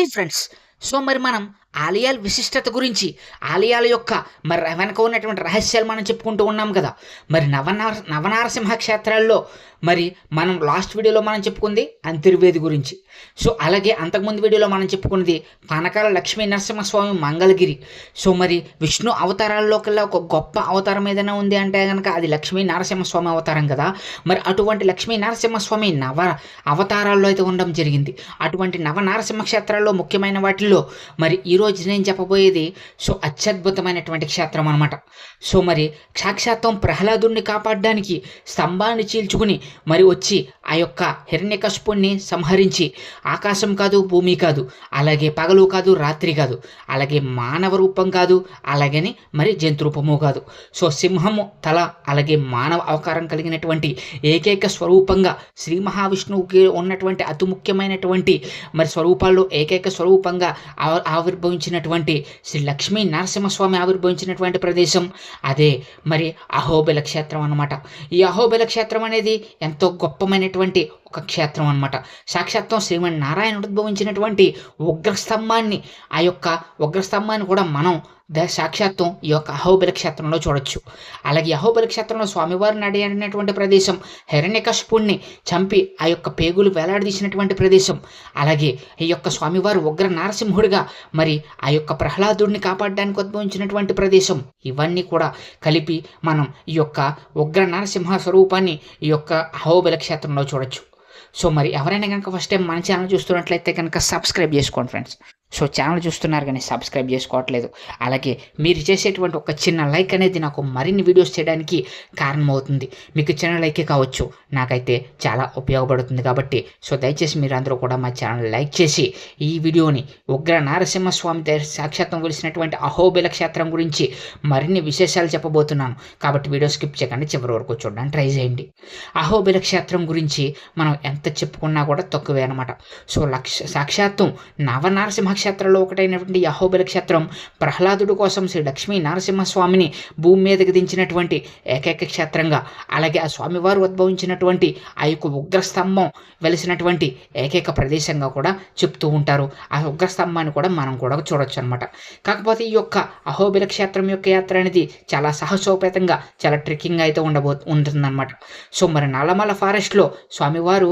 Hi friends so మరి మనం ఆలయాల విశిష్టత గురించి ఆలయాల యొక్క మరి వెనక ఉన్నటువంటి రహస్యాలు మనం చెప్పుకుంటూ ఉన్నాం కదా. మరి నవనార నవనారసింహ క్షేత్రాల్లో మరి మనం లాస్ట్ వీడియోలో మనం చెప్పుకుంది అంతర్వేది గురించి. సో అలాగే అంతకుముందు వీడియోలో మనం చెప్పుకున్నది పానకాల లక్ష్మీ నరసింహస్వామి మంగళగిరి. సో మరి విష్ణు అవతారాల్లో కల్లా ఒక గొప్ప అవతారం ఏదైనా ఉంది అంటే కనుక అది లక్ష్మీ నరసింహస్వామి అవతారం కదా. మరి అటువంటి లక్ష్మీ నరసింహస్వామి నవ అవతారాల్లో అయితే ఉండడం జరిగింది. అటువంటి నవ నరసింహ క్షేత్రాల్లో ముఖ్యమైన వాటిల్లో మరి ఈరోజు నేను చెప్పబోయేది సో అత్యద్భుతమైనటువంటి క్షేత్రం అనమాట సో మరి సాక్షాత్వం ప్రహ్లాదుని కాపాడడానికి స్తంభాన్ని చీల్చుకుని మరి వచ్చి ఆ యొక్క హిరణ్యకశపుణ్ణి సంహరించి ఆకాశం కాదు భూమి కాదు అలాగే పగలు కాదు రాత్రి కాదు అలాగే మానవ రూపం కాదు అలాగని మరి జంతు రూపము కాదు. సో సింహము తల అలాగే మానవ అవకారం కలిగినటువంటి ఏకైక స్వరూపంగా శ్రీ మహావిష్ణువుకి ఉన్నటువంటి అతి ముఖ్యమైనటువంటి మరి స్వరూపాల్లో ఏకైక స్వరూపంగా ఆవిర్భవి ఆవిర్భవించినటువంటి శ్రీ లక్ష్మీ నరసింహస్వామి ఆవిర్భవించినటువంటి ప్రదేశం. అదే మరి అహోబిల క్షేత్రం అన్నమాట. ఈ అహోబిల క్షేత్రం అనేది ఎంతో గొప్పమైనటువంటి ఒక క్షేత్రం అనమాట సాక్షాత్వం శ్రీమన్ నారాయణుడు ఉద్భవించినటువంటి ఉగ్రస్తంభాన్ని ఆ యొక్క ఉగ్రస్తంభాన్ని కూడా మనం ద సాక్షాత్వం ఈ యొక్క అహోబిల క్షేత్రంలో చూడొచ్చు. అలాగే అహోబలి క్షేత్రంలో స్వామివారిని నడినటువంటి ప్రదేశం హిరణ్యకశపుణ్ణి చంపి ఆ యొక్క పేగులు వేలాడదీసినటువంటి ప్రదేశం. అలాగే ఈ యొక్క స్వామివారు ఉగ్ర నారసింహుడిగా మరి ఆ యొక్క ప్రహ్లాదుడిని కాపాడడానికి ఉద్భవించినటువంటి ప్రదేశం. ఇవన్నీ కూడా కలిపి మనం ఈ యొక్క ఉగ్ర నరసింహ స్వరూపాన్ని ఈ యొక్క అహోబిల క్షేత్రంలో చూడొచ్చు. సో మరి ఎవరైనా కనుక ఫస్ట్ టైం మన ఛానల్ చూస్తున్నట్లయితే కనుక సబ్స్క్రైబ్ చేసుకోండి ఫ్రెండ్స్ సో ఛానల్ చూస్తున్నారు కానీ సబ్స్క్రైబ్ చేసుకోవట్లేదు. అలాగే మీరు చేసేటువంటి ఒక చిన్న లైక్ అనేది నాకు మరిన్ని వీడియోస్ చేయడానికి కారణమవుతుంది. మీకు చిన్న లైకే కావచ్చు. నాకైతే చాలా ఉపయోగపడుతుంది కాబట్టి సో దయచేసి మీరు అందరూ కూడా మా ఛానల్ లైక్ చేసి ఈ వీడియోని ఉగ్ర నారసింహస్వామి సాక్షాత్వం సాక్షాత్తం వెలిసినటువంటి అహోబిల క్షేత్రం గురించి మరిన్ని విశేషాలు చెప్పబోతున్నాను. కాబట్టి వీడియో స్కిప్ చేయకండి. చివరి వరకు చూడడానికి ట్రై చేయండి. అహోబిల క్షేత్రం గురించి మనం ఎంత చెప్పుకున్నా కూడా తక్కువే అనమాట సో లక్ష సాక్షాత్వం నవనారసింహ క్షేత్రంలో ఒకటైనటువంటి ఈ అహోబిల క్షేత్రం. ప్రహ్లాదుడు కోసం శ్రీ లక్ష్మీ నరసింహస్వామిని భూమి మీదకి దించినటువంటి ఏకైక క్షేత్రంగా అలాగే ఆ స్వామివారు ఉద్భవించినటువంటి ఆ యొక్క ఉగ్రస్తంభం వెలిసినటువంటి ఏకైక ప్రదేశంగా కూడా చెప్తూ ఉంటారు. ఆ ఉగ్రస్తంభాన్ని కూడా మనం కూడా చూడొచ్చు అనమాట కాకపోతే ఈ యొక్క అహోబిల క్షేత్రం యొక్క యాత్ర అనేది చాలా సాహసోపేతంగా చాలా ట్రెక్కింగ్ అయితే ఉండబో ఉంటుందన్నమాట. సో మరి నల్లమల ఫారెస్ట్లో స్వామివారు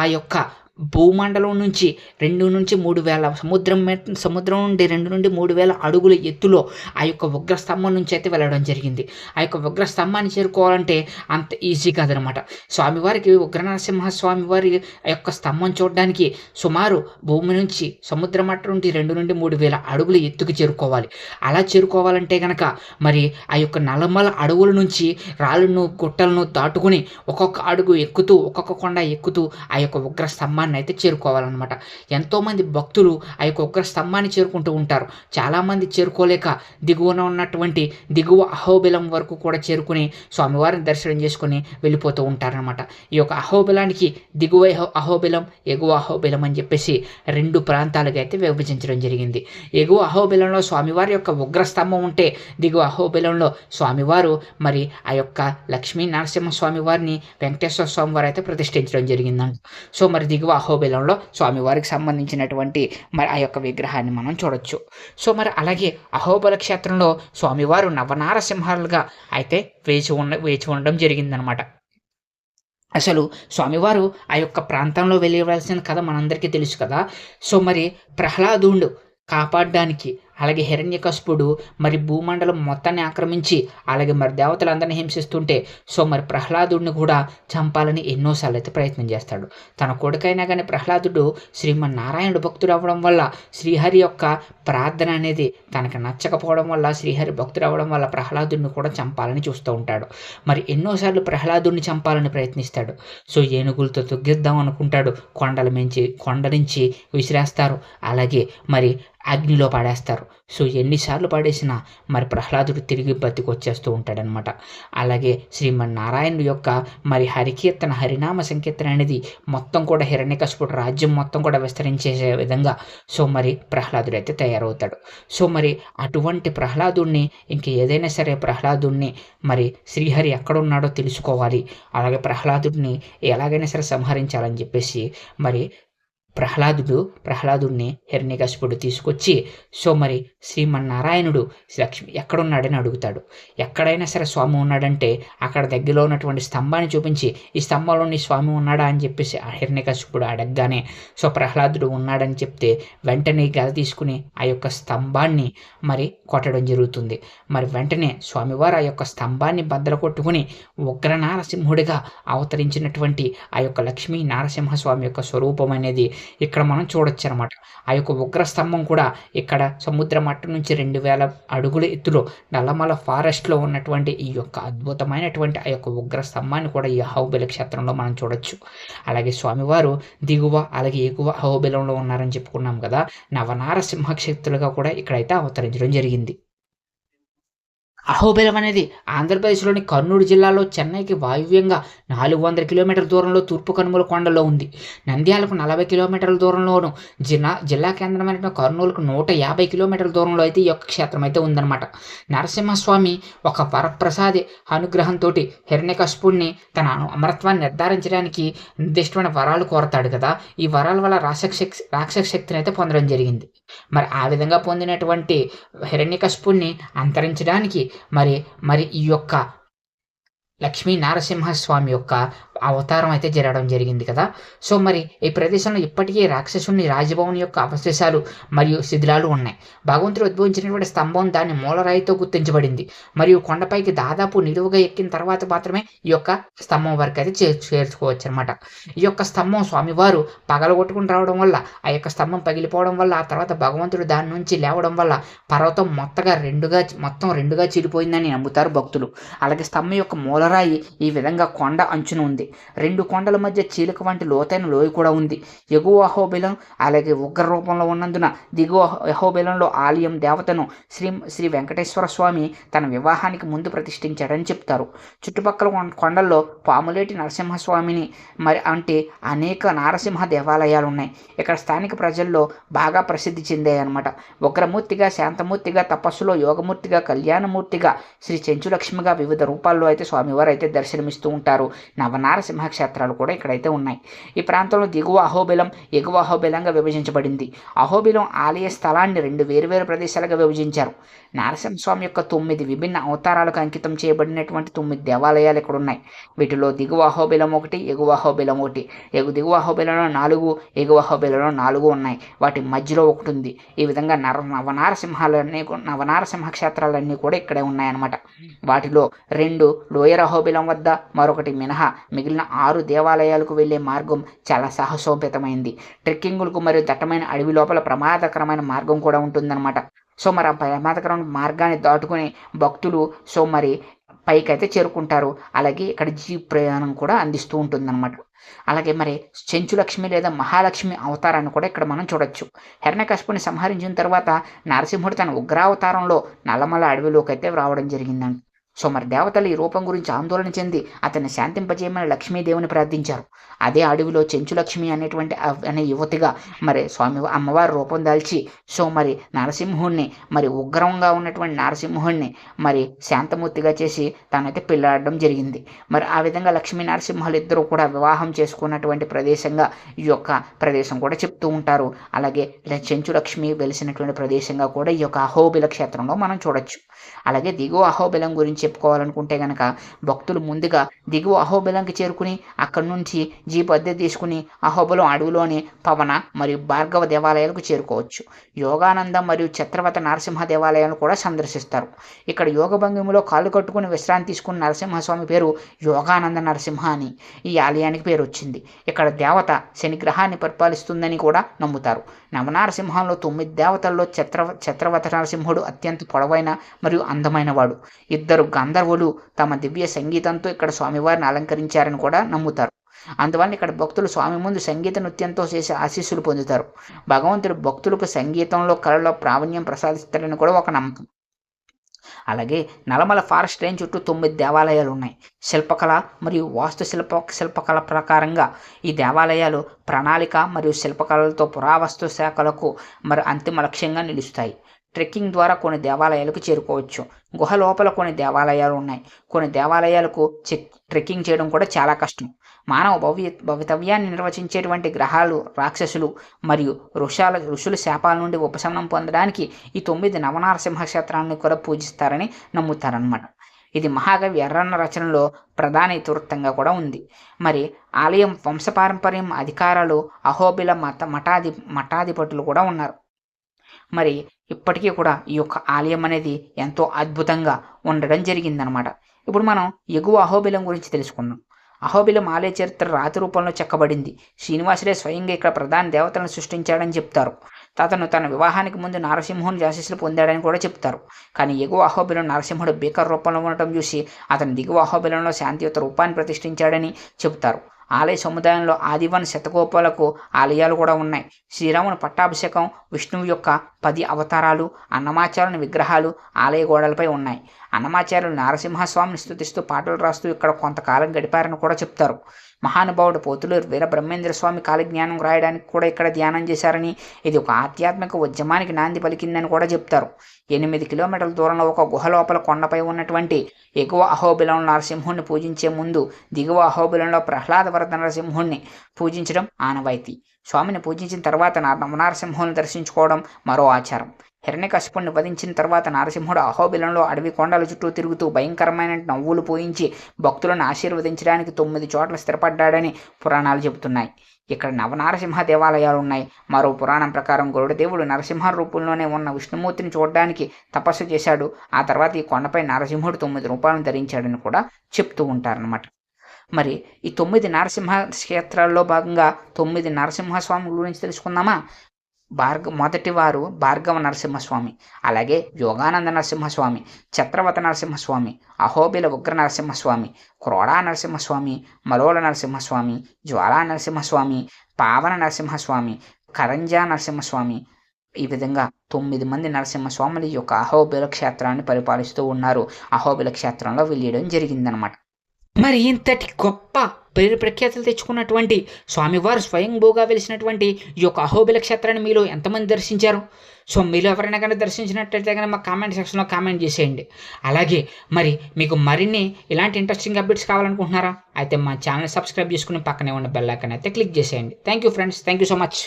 ఆ యొక్క భూమండలం నుంచి రెండు నుంచి మూడు వేల సముద్రం మెట్- సముద్రం నుండి రెండు నుండి మూడు వేల అడుగుల ఎత్తులో ఆ యొక్క ఉగ్రస్తంభం నుంచి అయితే వెళ్ళడం జరిగింది. ఆ యొక్క ఉగ్రస్తంభాన్ని చేరుకోవాలంటే అంత ఈజీ కాదనమాట స్వామివారికి ఉగ్రనరసింహ స్వామివారి ఆ యొక్క స్తంభం చూడడానికి సుమారు భూమి నుంచి సముద్ర మట్టం నుండి రెండు నుండి మూడు వేల అడుగుల ఎత్తుకు చేరుకోవాలి. అలా చేరుకోవాలంటే గనక మరి ఆ యొక్క నల్లమల అడవుల నుంచి రాళ్ళను గుట్టలను దాటుకుని ఒక్కొక్క అడుగు ఎక్కుతూ ఒక్కొక్క కొండ ఎక్కుతూ ఆ యొక్క ఉగ్ర స్తంభాన్ని అయితే చేరుకోవాలన్నమాట. ఎంతోమంది భక్తులు ఆ యొక్క ఉగ్ర స్తంభాన్ని చేరుకుంటూ ఉంటారు. చాలామంది చేరుకోలేక దిగువన ఉన్నటువంటి దిగువ అహోబిలం వరకు కూడా చేరుకుని స్వామివారిని దర్శనం చేసుకుని వెళ్ళిపోతూ ఉంటారనమాట ఈ యొక్క అహోబిలానికి దిగువ అహోబిలం ఎగువ అహోబిలం అని చెప్పేసి రెండు ప్రాంతాలుగా అయితే విభజించడం జరిగింది. ఎగువ అహోబిలంలో స్వామివారి యొక్క ఉగ్రస్తంభం ఉంటే దిగువ అహోబిలంలో స్వామివారు మరి ఆ యొక్క లక్ష్మీ నరసింహ స్వామి వారిని వెంకటేశ్వర స్వామి వారు అయితే ప్రతిష్ఠించడం జరిగిందంట. సో మరి దిగువ అహోబిలంలో స్వామివారికి సంబంధించినటువంటి మరి ఆ యొక్క విగ్రహాన్ని మనం చూడొచ్చు. సో మరి అలాగే అహోబల క్షేత్రంలో స్వామివారు నవనారసింహాలుగా అయితే వేచి ఉండ వేచి ఉండడం జరిగిందనమాట. అసలు స్వామివారు ఆ యొక్క ప్రాంతంలో వెళ్ళవలసిన కథ మనందరికీ తెలుసు కదా. సో మరి ప్రహ్లాదుండు కాపాడడానికి అలాగే హిరణ్యకశపుడు మరి భూమండలం మొత్తాన్ని ఆక్రమించి అలాగే మరి దేవతలందరినీ హింసిస్తుంటే సో మరి ప్రహ్లాదుడిని కూడా చంపాలని ఎన్నోసార్లు అయితే ప్రయత్నం చేస్తాడు. తన కొడుకైనా కానీ ప్రహ్లాదుడు శ్రీమన్నారాయణుడు భక్తుడు అవ్వడం వల్ల శ్రీహరి యొక్క ప్రార్థన అనేది తనకు నచ్చకపోవడం వల్ల శ్రీహరి భక్తుడు అవ్వడం వల్ల ప్రహ్లాదుడిని కూడా చంపాలని చూస్తూ ఉంటాడు. మరి ఎన్నోసార్లు ప్రహ్లాదుడిని చంపాలని ప్రయత్నిస్తాడు. సో ఏనుగులతో తొగ్గిద్దాం అనుకుంటాడు. కొండల మించి కొండ నుంచి విసిరేస్తారు. అలాగే మరి అగ్నిలో పడేస్తారు. సో ఎన్నిసార్లు పడేసినా మరి ప్రహ్లాదుడు తిరిగి బతికొచ్చేస్తూ ఉంటాడనమాట అలాగే శ్రీమన్నారాయణుడు యొక్క మరి హరికీర్తన హరినామ సంకీర్తన అనేది మొత్తం కూడా హిరణ్యకశపుడు రాజ్యం మొత్తం కూడా విస్తరించే విధంగా సో మరి ప్రహ్లాదుడు అయితే తయారవుతాడు. సో మరి అటువంటి ప్రహ్లాదుడిని ఇంక ఏదైనా సరే ప్రహ్లాదుడిని మరి శ్రీహరి ఎక్కడున్నాడో తెలుసుకోవాలి. అలాగే ప్రహ్లాదుడిని ఎలాగైనా సరే సంహరించాలని చెప్పేసి మరి ప్రహ్లాదుడు ప్రహ్లాదుడిని హిరణ్యకశిపుడు తీసుకొచ్చి సో మరి శ్రీమన్నారాయణుడు లక్ష్మి ఎక్కడున్నాడని అడుగుతాడు. ఎక్కడైనా సరే స్వామి ఉన్నాడంటే అక్కడ దగ్గరలో ఉన్నటువంటి స్తంభాన్ని చూపించి ఈ స్తంభంలో నీ స్వామి ఉన్నాడా అని చెప్పేసి ఆ హిరణ్యకశిపుడు అడగగానే సో ప్రహ్లాదుడు ఉన్నాడని చెప్తే వెంటనే గద తీసుకుని ఆ యొక్క స్తంభాన్ని మరి కొట్టడం జరుగుతుంది. మరి వెంటనే స్వామివారు ఆ యొక్క స్తంభాన్ని బద్దలు కొట్టుకుని ఉగ్ర నారసింహుడిగా అవతరించినటువంటి ఆ యొక్క లక్ష్మీ నారసింహస్వామి యొక్క స్వరూపం అనేది ఇక్కడ మనం చూడొచ్చు అనమాట ఆ యొక్క ఉగ్రస్తంభం కూడా ఇక్కడ సముద్ర మట్టం నుంచి రెండు వేల అడుగుల ఎత్తులో నల్లమల ఫారెస్ట్లో ఉన్నటువంటి ఈ యొక్క అద్భుతమైనటువంటి ఆ యొక్క ఉగ్రస్తంభాన్ని కూడా ఈ అహోబిల క్షేత్రంలో మనం చూడొచ్చు. అలాగే స్వామివారు దిగువ అలాగే ఎగువ అహోబిలంలో ఉన్నారని చెప్పుకున్నాం కదా. నవనార సింహక్షేత్రులుగా కూడా ఇక్కడైతే అవతరించడం జరిగింది. అహోబిలం అనేది ఆంధ్రప్రదేశ్లోని కర్నూలు జిల్లాలో చెన్నైకి వాయువ్యంగా నాలుగు వందల కిలోమీటర్ల దూరంలో తూర్పు కనుమల కొండలో ఉంది. నంద్యాలకు నలభై కిలోమీటర్ల దూరంలోను జిల్లా జిల్లా కేంద్రమైన కర్నూలుకు నూట యాభై కిలోమీటర్ల దూరంలో అయితే ఈ యొక్క క్షేత్రం అయితే ఉందన్నమాట. నరసింహస్వామి ఒక వరప్రసాది అనుగ్రహంతో హిరణ్యకశుపుణ్ణి తన అమరత్వాన్ని నిర్ధారించడానికి నిర్దిష్టమైన వరాలు కోరతాడు కదా. ఈ వరాల వల్ల రాక్షస రాక్షస శక్తిని అయితే పొందడం జరిగింది. మరి ఆ విధంగా పొందినటువంటి హిరణ్యకశుపుణ్ణి అంతరించడానికి మరి మరి ఈ యొక్క లక్ష్మీ నారసింహస్వామి యొక్క అవతారం అయితే జరగడం జరిగింది కదా. సో మరి ఈ ప్రదేశంలో ఇప్పటికీ రాక్షసుని రాజభవన్ యొక్క అవశేషాలు మరియు శిథిలాలు ఉన్నాయి. భగవంతుడు ఉద్భవించినటువంటి స్తంభం దాని మూలరాయితో గుర్తించబడింది. మరియు కొండపైకి దాదాపు నిలువుగా ఎక్కిన తర్వాత మాత్రమే ఈ యొక్క స్తంభం వరకు అయితే చే చేర్చుకోవచ్చు అనమాట ఈ యొక్క స్తంభం స్వామివారు పగలగొట్టుకుని రావడం వల్ల ఆ యొక్క స్తంభం పగిలిపోవడం వల్ల ఆ తర్వాత భగవంతుడు దాని నుంచి లేవడం వల్ల పర్వతం మొత్తగా రెండుగా మొత్తం రెండుగా చీలిపోయిందని నమ్ముతారు భక్తులు. అలాగే స్తంభం యొక్క మూలరాయి ఈ విధంగా కొండ అంచున ఉంది. రెండు కొండల మధ్య చీలిక వంటి లోతైన లోయ కూడా ఉంది. ఎగువ అహోబిలం అలాగే ఉగ్ర రూపంలో ఉన్నందున దిగువ అహోబిలంలో ఆలయం దేవతను శ్రీ శ్రీ వెంకటేశ్వర స్వామి తన వివాహానికి ముందు ప్రతిష్ఠించాడని చెప్తారు. చుట్టుపక్కల కొండల్లో పాములేటి నరసింహస్వామిని మరి అంటే అనేక నారసింహ దేవాలయాలు ఉన్నాయి ఇక్కడ స్థానిక ప్రజల్లో బాగా ప్రసిద్ధి చెందాయి అనమాట ఉగ్రమూర్తిగా శాంతమూర్తిగా తపస్సులో యోగమూర్తిగా కళ్యాణమూర్తిగా శ్రీ చెంచులక్ష్మిగా వివిధ రూపాల్లో అయితే స్వామివారు అయితే దర్శనమిస్తూ ఉంటారు. నారసింహ క్షేత్రాలు కూడా ఇక్కడైతే ఉన్నాయి. ఈ ప్రాంతంలో దిగువ అహోబిలం ఎగువ అహోబిలంగా విభజించబడింది. అహోబిలం ఆలయ స్థలాన్ని రెండు వేరువేరు ప్రదేశాలుగా విభజించారు. నరసింహస్వామి యొక్క తొమ్మిది విభిన్న అవతారాలకు అంకితం చేయబడినటువంటి తొమ్మిది దేవాలయాలు ఇక్కడ ఉన్నాయి. వీటిలో దిగువ అహోబిలం ఒకటి ఎగువ అహోబిలం ఒకటి. ఎగు దిగువ అహోబిలంలో నాలుగు ఎగువ అహోబిలంలో నాలుగు ఉన్నాయి. వాటి మధ్యలో ఒకటి ఉంది. ఈ విధంగా నర నవనారసింహాలన్నీ నవనారసింహ క్షేత్రాలన్నీ కూడా ఇక్కడే ఉన్నాయన్నమాట. వాటిలో రెండు లోయర్ అహోబిలం వద్ద మరొకటి మినహా మిగిలిన ఆరు దేవాలయాలకు వెళ్ళే మార్గం చాలా సాహసోపేతమైంది. ట్రెక్కింగులకు మరియు దట్టమైన అడవి లోపల ప్రమాదకరమైన మార్గం కూడా ఉంటుందన్నమాట. సో మరి ఆ ప్రమాదకరమైన మార్గాన్ని దాటుకుని భక్తులు సో మరి పైకైతే చేరుకుంటారు. అలాగే ఇక్కడ జీప్ ప్రయాణం కూడా అందిస్తూ ఉంటుందన్నమాట. అలాగే మరి చెంచులక్ష్మి లేదా మహాలక్ష్మి అవతారాన్ని కూడా ఇక్కడ మనం చూడొచ్చు. హిరణ్యకశిపుని సంహరించిన తర్వాత నరసింహుడు తన ఉగ్రావతారంలో నల్లమల అడవిలోకి అయితే రావడం జరిగిందంట. సో మరి దేవతలు ఈ రూపం గురించి ఆందోళన చెంది అతన్ని శాంతింపజేయమని లక్ష్మీదేవిని ప్రార్థించారు. అదే అడవిలో చెంచులక్ష్మి అనేటువంటి అనే యువతిగా మరి స్వామి అమ్మవారి రూపం దాల్చి సో మరి నరసింహుణ్ణి మరి ఉగ్రంగా ఉన్నటువంటి నరసింహుణ్ణి మరి శాంతమూర్తిగా చేసి తనైతే పెళ్ళాడడం జరిగింది. మరి ఆ విధంగా లక్ష్మీ నరసింహాలు ఇద్దరు కూడా వివాహం చేసుకున్నటువంటి ప్రదేశంగా ఈ యొక్క ప్రదేశం కూడా చెప్తూ ఉంటారు. అలాగే ఇలా చెంచు లక్ష్మి వెలిసినటువంటి ప్రదేశంగా కూడా ఈ యొక్క అహోబిల క్షేత్రంలో మనం చూడొచ్చు. అలాగే దిగువ అహోబిలం గురించి చెప్పుకోవాలనుకుంటే గనక భక్తులు ముందుగా దిగువ అహోబిలంకి చేరుకుని అక్కడి నుంచి జీప్ అద్దె తీసుకుని అహోబిలం అడవిలోని పవన మరియు భార్గవ దేవాలయాలకు చేరుకోవచ్చు. యోగానందం మరియు ఛత్రవత నరసింహ దేవాలయాలను కూడా సందర్శిస్తారు. ఇక్కడ యోగ భంగిమలో కాళ్ళు కట్టుకుని విశ్రాంతి తీసుకున్న నరసింహస్వామి పేరు యోగానంద నరసింహ అని ఈ ఆలయానికి పేరు వచ్చింది. ఇక్కడ దేవత శని గ్రహాన్ని పరిపాలిస్తుందని కూడా నమ్ముతారు. నవనారసింహంలో తొమ్మిది దేవతల్లో ఛత్ర ఛత్రవత నరసింహుడు అత్యంత పొడవైన మరియు మరియు అందమైనవాడు. ఇద్దరు గంధర్వులు తమ దివ్య సంగీతంతో ఇక్కడ స్వామివారిని అలంకరించారని కూడా నమ్ముతారు. అందువల్ల ఇక్కడ భక్తులు స్వామి ముందు సంగీత నృత్యంతో చేసే ఆశీస్సులు పొందుతారు. భగవంతుడు భక్తులకు సంగీతంలో కళలో ప్రావీణ్యం ప్రసాదిస్తాడని కూడా ఒక నమ్మకం. అలాగే నలమల ఫారెస్ట్ రేంజ్ చుట్టూ తొమ్మిది దేవాలయాలు ఉన్నాయి శిల్పకళ మరియు వాస్తు శిల్ప శిల్పకళ ప్రకారంగా ఈ దేవాలయాలు ప్రణాళిక మరియు శిల్పకళలతో పురావస్తు శాఖలకు మరి అంతిమ లక్ష్యంగా నిలుస్తాయి. ట్రెక్కింగ్ ద్వారా కొన్ని దేవాలయాలకు చేరుకోవచ్చు. గుహ లోపల కొన్ని దేవాలయాలు ఉన్నాయి. కొన్ని దేవాలయాలకు చెక్ ట్రెక్కింగ్ చేయడం కూడా చాలా కష్టం. మానవ భవ్య భవితవ్యాన్ని నిర్వచించేటువంటి గ్రహాలు రాక్షసులు మరియు ఋషాల ఋషుల శాపాల నుండి ఉపశమనం పొందడానికి ఈ తొమ్మిది నవనారసింహ క్షేత్రాన్ని కూడా పూజిస్తారని నమ్ముతారనమాట ఇది మహాకవి ఎర్రన్న రచనలో ప్రధాన ఇతివృత్తంగా కూడా ఉంది. మరి ఆలయం వంశపారంపర్యం అధికారాలు అహోబిల మత మఠాధి మఠాధిపతులు కూడా ఉన్నారు. మరి ఇప్పటికీ కూడా ఈ యొక్క ఆలయం అనేది ఎంతో అద్భుతంగా ఉండడం జరిగిందనమాట ఇప్పుడు మనం ఎగువ అహోబిలం గురించి తెలుసుకుందాం. అహోబిలం ఆలయ చరిత్ర రాతి రూపంలో చెక్కబడింది. శ్రీనివాసుడే స్వయంగా ఇక్కడ ప్రధాన దేవతలను సృష్టించాడని చెప్తారు. అతను తన వివాహానికి ముందు నరసింహుని ఆశీస్సులు పొందాడని కూడా చెప్తారు. కానీ ఎగువ అహోబిలం నరసింహుడు బీకర్ రూపంలో ఉండటం చూసి అతను దిగువ అహోబిలంలో శాంతియుత రూపాన్ని ప్రతిష్ఠించాడని చెప్తారు. ఆలయ సముదాయంలో ఆదివన్ శతకోపాలకు ఆలయాలు కూడా ఉన్నాయి. శ్రీరాముని పట్టాభిషేకం విష్ణువు యొక్క పది అవతారాలు అన్నమాచారుని విగ్రహాలు ఆలయ గోడలపై ఉన్నాయి. అన్నమాచార్యులు నారసింహస్వామిని స్థుతిస్తూ పాటలు రాస్తూ ఇక్కడ కొంతకాలం గడిపారని కూడా చెప్తారు. మహానుభావుడు పోతులూరు వీర బ్రహ్మేంద్ర స్వామి కాలజ్ఞానం రాయడానికి కూడా ఇక్కడ ధ్యానం చేశారని ఇది ఒక ఆధ్యాత్మిక ఉద్యమానికి నాంది పలికిందని కూడా చెప్తారు. ఎనిమిది కిలోమీటర్ల దూరంలో ఒక గుహ లోపల కొండపై ఉన్నటువంటి ఎగువ అహోబిలం నరసింహుణ్ణి పూజించే ముందు దిగువ అహోబిలంలో ప్రహ్లాదవరద నరసింహుణ్ణి పూజించడం ఆనవాయితీ. స్వామిని పూజించిన తర్వాత నరసింహుని దర్శించుకోవడం మరో ఆచారం. హిరణ్యకశిపుణ్ణి వధించిన తర్వాత నరసింహుడు అహోబిలంలో అడవి కొండల చుట్టూ తిరుగుతూ భయంకరమైన నవ్వులు పోయించి భక్తులను ఆశీర్వదించడానికి తొమ్మిది చోట్ల స్థిరపడ్డాడని పురాణాలు చెబుతున్నాయి. ఇక్కడ నవనారసింహ దేవాలయాలు ఉన్నాయి. మరో పురాణం ప్రకారం గరుడదేవుడు నరసింహ రూపంలోనే ఉన్న విష్ణుమూర్తిని చూడడానికి తపస్సు చేశాడు. ఆ తర్వాత ఈ కొండపై నరసింహుడు తొమ్మిది రూపాయలను ధరించాడని కూడా చెప్తూ ఉంటారనమాట మరి ఈ తొమ్మిది నరసింహ క్షేత్రాల్లో భాగంగా తొమ్మిది నరసింహస్వామి గురించి తెలుసుకుందామా? భార్గ మొదటి వారు భార్గవ నరసింహస్వామి అలాగే యోగానంద నరసింహస్వామి ఛత్రవత నరసింహస్వామి అహోబిల ఉగ్ర నరసింహస్వామి క్రోడా నరసింహస్వామి మలోల నరసింహస్వామి జ్వాలా నరసింహస్వామి పావన నరసింహస్వామి కరంజా నరసింహస్వామి ఈ విధంగా తొమ్మిది మంది నరసింహస్వాములు ఈ యొక్క అహోబిల క్షేత్రాన్ని పరిపాలిస్తూ ఉన్నారు. అహోబిల క్షేత్రంలో వెళ్ళడం జరిగిందనమాట మరి ఇంతటి గొప్ప పేరు ప్రఖ్యాతులు తెచ్చుకున్నటువంటి స్వామివారు స్వయంభూగా వెలిసినటువంటి ఈ యొక్క అహోబిల క్షేత్రాన్ని మీలో ఎంతమంది దర్శించారు? సో మీలో ఎవరైనా కానీ దర్శించినట్లయితే కానీ మా కామెంట్ సెక్షన్లో కామెంట్ చేసేయండి. అలాగే మరి మీకు మరిన్ని ఇలాంటి ఇంట్రెస్టింగ్ అప్డేట్స్ కావాలనుకుంటున్నారా? అయితే మా ఛానల్ సబ్స్క్రైబ్ చేసుకుని పక్కనే ఉన్న బెల్ ఐకాన్ అయితే క్లిక్ చేసేయండి. Thank you friends. Thank you so much.